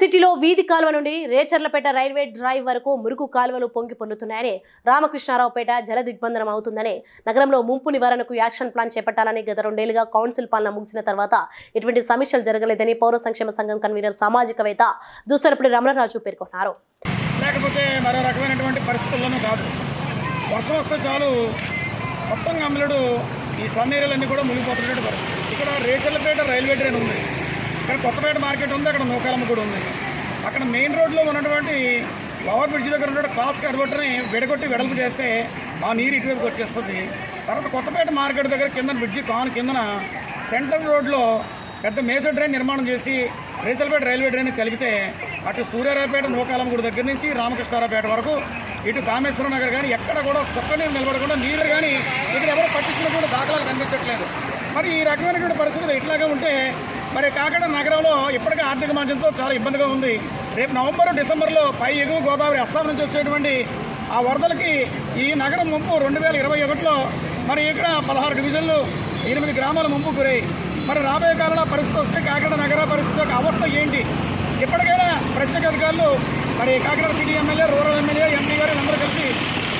సిటీలో వీధి కాలువ నుండి రేచర్లపేట రైల్వే డ్రైవ్ వరకు మురుకు కాలువలు పొంగి పొల్లుతున్నాయని రామకృష్ణారావుపేట జల దిగ్బంధనం అవుతుందని నగరంలో ముంపు నివారణకు యాక్షన్ ప్లాన్ చేపట్టాలని గత రెండేళ్లుగా కౌన్సిల్ పాలన ముగిసిన తర్వాత ఎటువంటి సమీక్షలు జరగలేదని పౌర సంక్షేమ సంఘం కన్వీనర్ సామాజికవేత్త దూసరపుడి రమణరాజు పేర్కొన్నారు మరో కాదు చాలు మొత్తం ఈ సన్న కూడా మునిగిపోతున్నటువంటి పరిస్థితి ఇక్కడ రేచర్లపేట రైల్వే ట్రైన్ ఉంది ఇక్కడ కొత్తపేట మార్కెట్ ఉంది అక్కడ నూకాలమ్మ కూడా ఉంది అక్కడ మెయిన్ రోడ్లో ఉన్నటువంటి లోవర్ బ్రిడ్జ్ దగ్గర ఉన్న క్రాస్ కన్వర్టర్ని విడగొట్టి వెడల్పు చేస్తే ఆ నీరు ఇటువైపుకి వచ్చేస్తుంది తర్వాత కొత్తపేట మార్కెట్ దగ్గర కింద బ్రిడ్జి కాను కిందన సెంట్రల్ రోడ్లో పెద్ద మేజర్ డ్రైన్ నిర్మాణం చేసి రేచల్పేట రైల్వే డ్రైన్ కలిపితే అటు సూర్యారాయపేట గుడి దగ్గర నుంచి రామకృష్ణారాపేట వరకు ఇటు కామేశ్వర నగర్ కానీ ఎక్కడ కూడా చక్కని నిలబడకుండా నీళ్లు కానీ ఇక్కడ ఎవరు పట్టించినప్పుడు దాఖలాలు కనిపించట్లేదు మరి ఈ రకమైనటువంటి పరిస్థితులు ఇట్లాగే ఉంటే మరి కాకినాడ నగరంలో ఇప్పటికే ఆర్థిక మాంద్యంతో చాలా ఇబ్బందిగా ఉంది రేపు నవంబర్ డిసెంబర్లో పై ఎగువ గోదావరి అస్సాం నుంచి వచ్చేటువంటి ఆ వరదలకి ఈ నగరం ముంపు రెండు వేల ఇరవై ఒకటిలో మరి ఇక్కడ పదహారు డివిజన్లు ఎనిమిది గ్రామాల ముంపు గురై మరి రాబోయే కాలంలో పరిస్థితి వస్తే కాకినాడ నగర పరిస్థితి యొక్క అవస్థ ఏంటి ఇప్పటికైనా ప్రత్యేక అధికారులు మరి Kakinada city MLA rural MLA